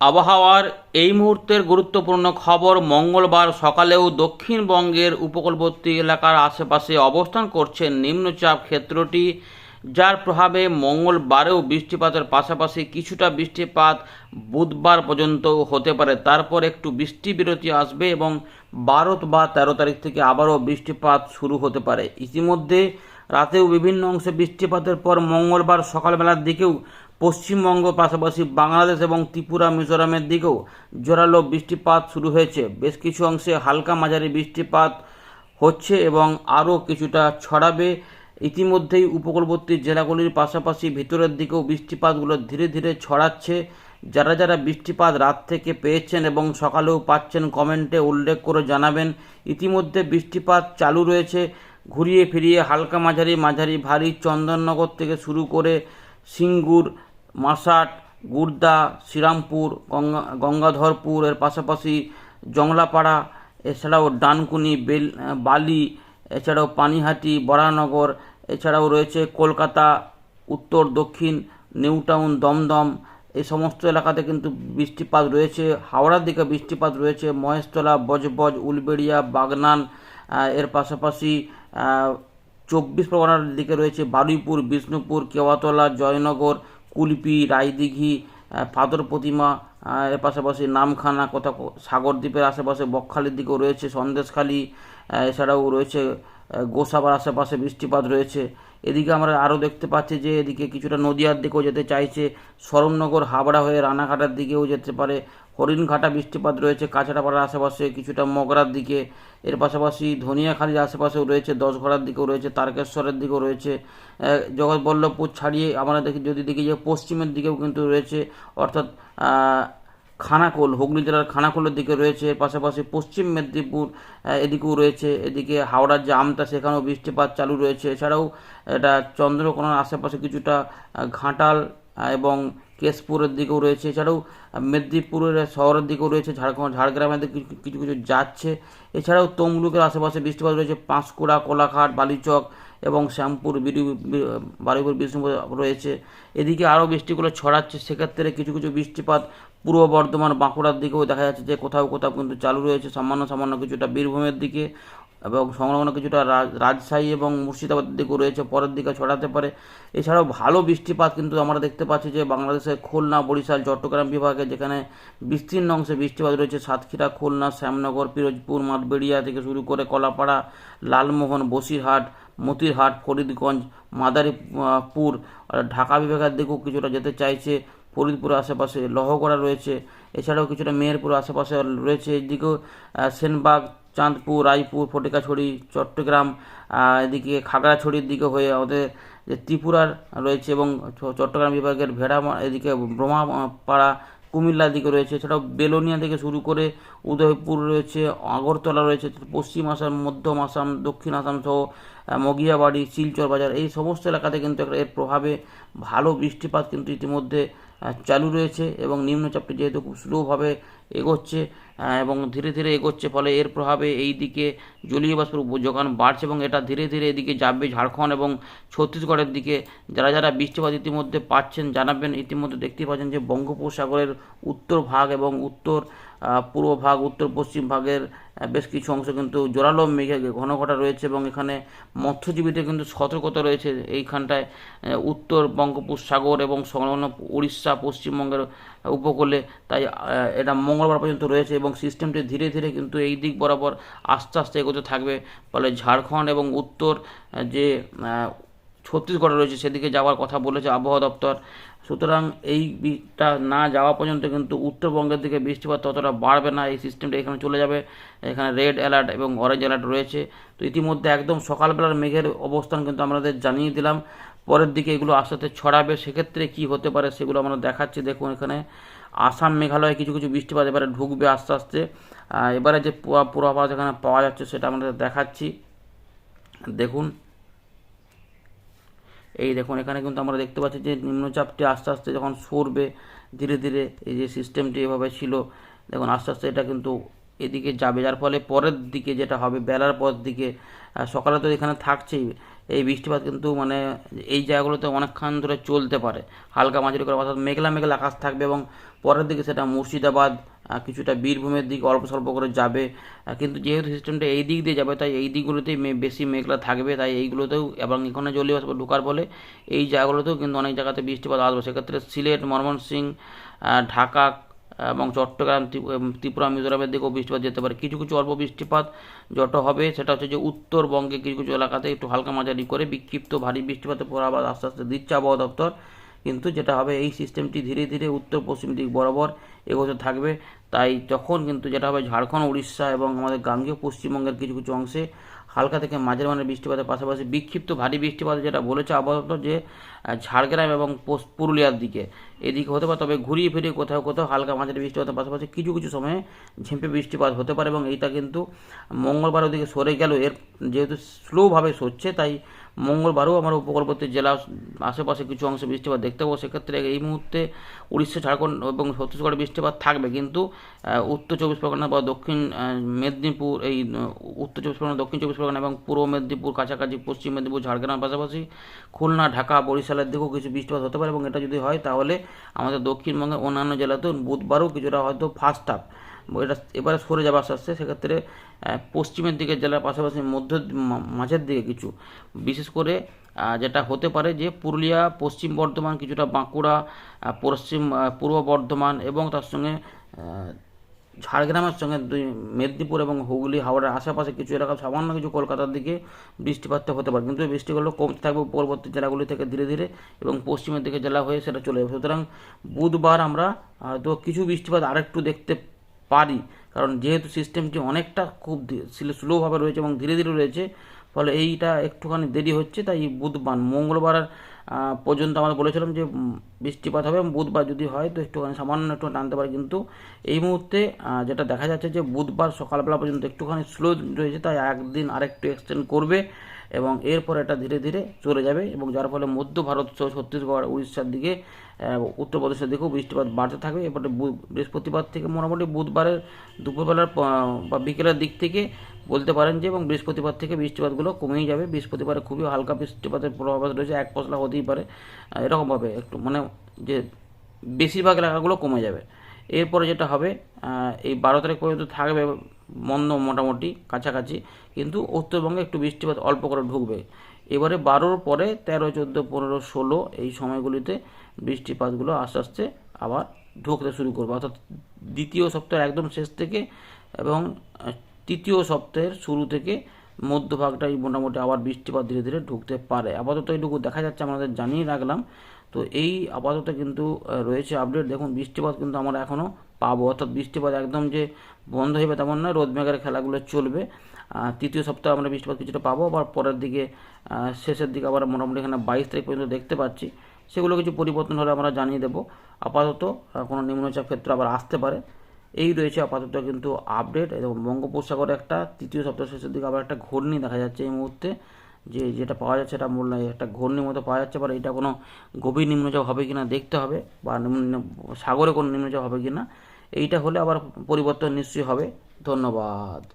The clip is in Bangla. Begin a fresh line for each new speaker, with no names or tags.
আবহাওয়ার এই মুহূর্তের গুরুত্বপূর্ণ খবর মঙ্গলবার সকালেও দক্ষিণবঙ্গের উপকূলবর্তী এলাকার আশেপাশে অবস্থান করছে নিম্নচাপ ক্ষেত্রটি, যার প্রভাবে মঙ্গলবারেও বৃষ্টিপাতের পাশাপাশি কিছুটা বৃষ্টিপাত বুধবার পর্যন্ত হতে পারে। তারপর একটু বৃষ্টি বিরতি আসবে এবং বারো বা তেরো তারিখ থেকে আবারও বৃষ্টিপাত শুরু হতে পারে। ইতিমধ্যে রাতেও বিভিন্ন অংশে বৃষ্টিপাতের পর মঙ্গলবার সকালবেলার দিকেও পশ্চিমবঙ্গ, পাশাপাশি বাংলাদেশ এবং ত্রিপুরা, মিজোরামের দিকেও জোরালো বৃষ্টিপাত শুরু হয়েছে। বেশ কিছু অংশে হালকা মাঝারি বৃষ্টিপাত হচ্ছে এবং আরও কিছুটা ছড়াবে। ইতিমধ্যেই উপকূলবর্তী জেলাগুলির পাশাপাশি ভিতরের দিকেও বৃষ্টিপাতগুলো ধীরে ধীরে ছড়াচ্ছে। যারা যারা বৃষ্টিপাত রাত থেকে পেয়েছেন এবং সকালেও পাচ্ছেন কমেন্টে উল্লেখ করে জানাবেন। ইতিমধ্যে বৃষ্টিপাত চালু রয়েছে। ঘুরিয়ে ফিরিয়ে হালকা মাঝারি মাঝারি ভারী চন্দননগর থেকে শুরু করে সিঙ্গুর মাসাট গুর্দা, শ্রীরামপুর, গঙ্গা, গঙ্গাধরপুর, এর পাশাপাশি জংলাপাড়া, এছাড়াও ডানকুনি, বেল, বালি, এছাড়াও পানিহাটি, বরানগর, এছাড়াও রয়েছে কলকাতা, উত্তর, দক্ষিণ নিউ টাউন দমদম এই সমস্ত এলাকাতে কিন্তু বৃষ্টিপাত রয়েছে। হাওড়ার দিকে বৃষ্টিপাত রয়েছে। মহেশতলা, বজবজ, উলবেড়িয়া, বাগনান এর পাশাপাশি চব্বিশ পরগনার দিকে রয়েছে বারুইপুর, বিষ্ণুপুর, কেওয়াতলা, জয়নগর কুলপি, রায়দিঘি ফাদর প্রতিমা এর পাশাপাশি নামখানা কোথাও, সাগরদ্বীপের আশেপাশে বকখালির দিকেও রয়েছে সন্দেশখালি এছাড়াও রয়েছে গোসাবার আশেপাশে বৃষ্টিপাত রয়েছে। এদিকে আমরা আরও দেখতে পাচ্ছি যে এদিকে কিছুটা নদিয়ার দিকেও যেতে চাইছে। শরণনগর হাবড়া হয়ে রানাঘাটার দিকেও যেতে পারে। হরিণঘাটা বৃষ্টিপাত রয়েছে। কাছাড়াপাড়ার আশেপাশে কিছুটা মগরার দিকে। এর পাশাপাশি ধনিয়াখালীর আশেপাশেও রয়েছে দশঘরার দিকেও রয়েছে, তারকেশ্বরের দিকেও রয়েছে। জগৎবল্লভপুর ছাড়িয়ে আমরা দেখি, যদি দেখি যে পশ্চিমের দিকেও কিন্তু রয়েছে। অর্থাৎ খানাকুল হুগলি জেলার খানাকুলের দিকে রয়েছে, পাশাপাশি পশ্চিম মেদিনীপুর এদিকেও রয়েছে, এদিকে হাওড়ার যে আমতা সেখানেও বৃষ্টিপাত চালু রয়েছে। এছাড়াও এটা চন্দ্রকোনার আশেপাশে কিছুটা ঘাটাল এবং কেশপুরের দিকেও রয়েছে। এছাড়াও মেদিনীপুরের শহরের দিকেও রয়েছে, ঝাড়খণ্ড, ঝাড়গ্রামের দিকে কিছু কিছু যাচ্ছে। এছাড়াও তমলুকের আশেপাশে বৃষ্টিপাত রয়েছে। পাঁশকুড়া, কোলাঘাট, বালিচক এবং শ্যামপুর বিডি বারুইপুর বিষ্ণুপুর রয়েছে। এদিকে আরও বৃষ্টিগুলো ছড়াচ্ছে। সেক্ষেত্রে কিছু কিছু বৃষ্টিপাত পূর্ব বর্ধমান বাঁকুড়ার দিকেও দেখা যাচ্ছে যে কোথাও কোথাও কিন্তু চালু রয়েছে। সামান্য সামান্য কিছুটা বীরভূমের দিকে এবং সংলগ্ন কিছুটা রাজশাহী এবং মুর্শিদাবাদের দিকেও রয়েছে। পরের দিকে ছড়াতে পারে। এছাড়াও ভালো বৃষ্টিপাত কিন্তু আমরা দেখতে পাচ্ছি যে বাংলাদেশের খুলনা, বরিশাল, চট্টগ্রাম বিভাগে যেখানে বিস্তীর্ণ অংশে বৃষ্টিপাত রয়েছে। সাতক্ষীরা, খুলনা, শ্যামনগর, পিরোজপুর মাঠবেড়িয়া থেকে শুরু করে কলাপাড়া, লালমোহন, বসিরহাট মতিরহাট, ফরিদগঞ্জ মাদারীপুর ঢাকা বিভাগের দিকেও কিছুটা যেতে চাইছে ফরিদপুরের আশেপাশে। লহগড়া রয়েছে, এছাড়াও কিছুটা মেহেরপুর আশেপাশে রয়েছে। এদিকেও সেনবাগ, চাঁদপুর, রায়পুর, ফটিকাছড়ি, চট্টগ্রাম এদিকে খাগড়াছড়ির দিকে হয়ে আমাদের যে ত্রিপুরার রয়েছে এবং চট্টগ্রাম বিভাগের ভেড়া এদিকে ব্রহ্মাপাড়া কুমিল্লার দিকে রয়েছে, এছাড়াও বেলোনিয়া থেকে শুরু করে উদয়পুর রয়েছে, আগরতলা রয়েছে, পশ্চিম আসাম, মধ্যম আসাম, দক্ষিণ আসাম সহ মগিয়াবাড়ি, শিলচর বাজার, এই সমস্ত এলাকাতে কিন্তু একটা এর প্রভাবে ভালো বৃষ্টিপাত কিন্তু ইতিমধ্যে চালু রয়েছে এবং নিম্নচাপটি যেহেতু খুব স্লোভাবে এগোচ্ছে এবং ধীরে ধীরে এগোচ্ছে, ফলে এর প্রভাবে এই দিকে জলীয় বাষ্পের যোগান বাড়ছে এবং এটা ধীরে ধীরে এদিকে যাবে ঝাড়খণ্ড এবং ছত্তিশগড়ের দিকে। যারা যারা বৃষ্টিপাত ইতিমধ্যে পাচ্ছেন জানাবেন। ইতিমধ্যে দেখতে পাচ্ছেন যে বঙ্গোপসাগরের উত্তর ভাগ এবং উত্তর পূর্ব ভাগ, উত্তর পশ্চিম ভাগের বেশ কিছু অংশ কিন্তু জোরালো মেঘে ঘন ঘটা রয়েছে এবং এখানে মৎস্যজীবীদের কিন্তু সতর্কতা রয়েছে এইখানটায় উত্তর বঙ্গোপসাগর এবং সংলগ্ন উড়িষ্যা, পশ্চিমবঙ্গের উপকূলে। তাই এটা মঙ্গলবার পর্যন্ত রয়েছে এবং সিস্টেমটি ধীরে ধীরে কিন্তু এই দিক বরাবর আস্তে আস্তে এগোতে থাকবে। ফলে ঝাড়খণ্ড এবং উত্তর যে ছত্তিশগড়ে রয়েছে সেদিকে যাওয়ার কথা বলেছে আবহাওয়া দপ্তর। সুতরাং এইটা না যাওয়া পর্যন্ত কিন্তু উত্তরবঙ্গের দিকে বৃষ্টিপাত ততটা বাড়বে না, এই সিস্টেমটা এখানে চলে যাবে। এখানে রেড অ্যালার্ট এবং অরেঞ্জ অ্যালার্ট রয়েছে। তো ইতিমধ্যে একদম সকালবেলার মেঘের অবস্থান কিন্তু আমাদের জানিয়ে দিলাম। পরের দিকে এগুলো আস্তে আস্তে ছড়াবে। সেক্ষেত্রে কি হতে পারে সেগুলো আমরা দেখাচ্ছি। দেখুন এখানে আসাম মেঘালয়ে কিছু কিছু বৃষ্টিপাত এবারে ঢুকবে আস্তে আস্তে। এবারে যে পূর্বা- পূর্বাভাস এখানে পাওয়া যাচ্ছে সেটা আমাদের দেখাচ্ছি। দেখুন। এই দেখুন, এখানে কিন্তু আমরা দেখতে পাচ্ছি যে নিম্নচাপটি আস্তে আস্তে যখন সরবে, ধীরে ধীরে এই যে সিস্টেমটি এভাবে ছিল, দেখুন, আস্তে আস্তে এটা কিন্তু এদিকে যাবে। যার ফলে পরের দিকে যেটা হবে, বেলার পর দিকে সকালে তো এখানে থাকছেই, এই বৃষ্টিপাত কিন্তু মানে এই জায়গাগুলোতে অনেকক্ষণ ধরে চলতে পারে। হালকা মাঝারি করে, অর্থাৎ মেঘলা মেঘলা আকাশ থাকবে এবং পরের দিকে সেটা মুর্শিদাবাদ কিছুটা বীরভূমের দিকে অল্প স্বল্প করে যাবে। কিন্তু যেহেতু সিস্টেমটা এই দিক দিয়ে যাবে তাই এই দিকগুলোতেই বেশি মেঘলা থাকবে। তাই এইগুলোতেও এবং এখানে জলীয় বাষ্প ঢোকার ফলে এই জায়গাগুলোতেও কিন্তু অনেক জায়গাতে বৃষ্টিপাত আসবে। সেক্ষেত্রে সিলেট ময়মনসিংহ আহ, ঢাকা এবং চট্টগ্রাম ত্রিপুরা মিজোরামের দিকেও বৃষ্টিপাত যেতে পারে। কিছু কিছু অল্প বৃষ্টিপাত যত হবে সেটা হচ্ছে যে উত্তরবঙ্গে কিছু কিছু এলাকাতে একটু হালকা মাঝারি করে বিক্ষিপ্ত ভারী বৃষ্টিপাতের পূর্বাভাস আস্তে আস্তে দিচ্ছে আবহাওয়া দপ্তর। কিন্তু যেটা হবে, এই সিস্টেমটি ধীরে ধীরে উত্তর পশ্চিম দিক বরাবর এগোতে থাকবে। তাই তখন কিন্তু যেটা হবে, ঝাড়খণ্ড, উড়িষ্যা এবং আমাদের গাঙ্গেয় পশ্চিমবঙ্গের কিছু কিছু অংশে হালকা থেকে মাঝের মানের বৃষ্টিপাতের পাশাপাশি বিক্ষিপ্ত ভারী বৃষ্টিপাত যেটা বলেছে আপাতত যে ঝাড়গ্রাম এবং পুরুলিয়ার দিকে। এদিকে হতে পারে, তবে ঘুরিয়ে ফিরিয়ে কোথাও কোথাও হালকা মাঝারি বৃষ্টিপাতের পাশাপাশি কিছু কিছু সময়ে ঝেঁপে বৃষ্টিপাত হতে পারে এবং এইটা কিন্তু মঙ্গলবার ওদিকে সরে গেল এর যেহেতু স্লোভাবে সরছে, তাই মঙ্গলবারও আমার উপকূলবর্তী জেলা আশেপাশে কিছু অংশে বৃষ্টিপাত দেখতে পাবো। সেক্ষেত্রে এই মুহূর্তে উড়িষ্যা, ঝাড়খণ্ড এবং ছত্তিশগড়ে বৃষ্টিপাত থাকবে। কিন্তু উত্তর চব্বিশ পরগনা বা দক্ষিণ মেদিনীপুর, এই উত্তর চব্বিশ পরগনা, দক্ষিণ চব্বিশ পরগনা এবং পূর্ব মেদিনীপুর, কাছাকাছি পশ্চিম মেদিনীপুর, ঝাড়গ্রামের পাশাপাশি খুলনা, ঢাকা, বরিশালের দিকেও কিছু বৃষ্টিপাত হতে পারে এবং এটা যদি হয় তাহলে আমাদের দক্ষিণবঙ্গের অন্যান্য জেলাতেও বুধবারও কিছুটা হয়তো ফার্স্ট হাফ এটা এবারে সরে যাবে আস্তে আস্তে, সেক্ষেত্রে পশ্চিমের দিকে জেলার পাশাপাশি মধ্য মাঝের দিকে কিছু। বিশেষ করে যেটা হতে পারে যে পুরুলিয়া, পশ্চিম বর্ধমান, কিছুটা বাঁকুড়া পশ্চিম পূর্ব বর্ধমান এবং তার সঙ্গে ঝাড়গ্রামের সঙ্গে দুই, মেদিনীপুর এবং হুগলি, হাওড়ার আশেপাশে কিছু এলাকা, সামান্য কিছু কলকাতার দিকে বৃষ্টিপাতটা হতে পারে। কিন্তু বৃষ্টিগুলো কমতে থাকবে পরবর্তী জেলাগুলি থেকে ধীরে ধীরে এবং পশ্চিমের দিকে জেলা হয়ে সেটা চলে যাবে। সুতরাং বুধবার আমরা, হয়তো কিছু বৃষ্টিপাত আরেকটু দেখতে পারি। কারণ যেহেতু সিস্টেমটি অনেকটা খুব স্লোভাবে রয়েছে এবং ধীরে ধীরে রয়েছে, ফলে এইটা একটুখানি দেরি হচ্ছে, তাই বুধবার, মঙ্গলবার পর্যন্ত আমরা বলেছিলাম যে বৃষ্টিপাত হবে বুধবার যদি হয় তো একটুখানি সামান্য একটু টানতে পারে। কিন্তু এই মুহূর্তে যেটা দেখা যাচ্ছে যে, বুধবার সকালবেলা পর্যন্ত একটুখানি স্লো রয়েছে, তাই একদিন আরেকটু এক্সটেন্ড করবে এবং এরপর এটা ধীরে ধীরে চলে যাবে এবং যার ফলে মধ্য ভারত সহ ছত্তিশগড়, উড়িষ্যার দিকে উত্তরপ্রদেশের দিকেও বৃষ্টিপাত বাড়তে থাকবে। এরপরে বৃহস্পতিবার থেকে মোটামুটি বুধবারের দুপুরবেলার বা বিকেলের দিক থেকে বলতে পারেন যে, এবং বৃহস্পতিবার থেকে বৃষ্টিপাতগুলো কমেই যাবে। বৃহস্পতিবারে খুবই হালকা বৃষ্টিপাতের প্রভাব রয়েছে, এক পশলা হতেই পারে। এরকমভাবে একটু মানে যে বেশিরভাগ এলাকাগুলো কমে যাবে। এরপরে যেটা হবে এই বারো তারিখ পর্যন্ত থাকবে মন্দ মোটামুটি, কাছাকাছি, কিন্তু উত্তরবঙ্গে একটু বৃষ্টিপাত অল্প করে ঢুকবে। এবারে বারোর পরে তেরো, চোদ্দ, পনেরো, ষোলো এই সময়গুলিতে বৃষ্টিপাতগুলো আস্তে আস্তে আবার ঢুকতে শুরু করবে। অর্থাৎ দ্বিতীয় সপ্তাহের একদম শেষ থেকে এবং তৃতীয় সপ্তাহের শুরু থেকে মধ্যভাগটাই মোটামুটি আবার বৃষ্টিপাত ধীরে ধীরে ঢুকতে পারে। আপাতত এইটুকু দেখা যাচ্ছে আমাদের জানিয়ে রাখলাম। তো এই আপাতত কিন্তু রয়েছে আপডেট দেখুন, বৃষ্টিপাত কিন্তু আমরা এখনও পাবো। অর্থাৎ বৃষ্টিপাত একদম যে বন্ধ হয়ে তেমন নয় রোদ মেঘের খেলাগুলো চলবে। তৃতীয় সপ্তাহে আমরা বৃষ্টিপাত কিছুটা পাবো। আবার পরের দিকে শেষের দিকে আবার মোটামুটি এখানে বাইশ তারিখ পর্যন্ত দেখতে পাচ্ছি। সেগুলো কিছু পরিবর্তন হলে আমরা জানিয়ে দেবো। আপাতত কোনো নিম্নচাপ ক্ষেত্র আবার আসতে পারে। এই রয়েছে আপাতত কিন্তু আপডেট এবং বঙ্গোপসাগরে একটা তৃতীয় সপ্তাহ শেষের দিকে আবার একটা ঘূর্ণি দেখা যাচ্ছে এই মুহূর্তে। যে যেটা পাওয়া যাচ্ছে এটা মূল একটা ঘূর্ণির মতো পাওয়া যাচ্ছে বা এটা কোনো গভীর নিম্নচাপ হবে কি না দেখতে হবে বা নিম্ন- সাগরে কোনো নিম্নচাপ হবে কি না এইটা হলে আবার পরিবর্তন নিশ্চয়ই হবে। ধন্যবাদ।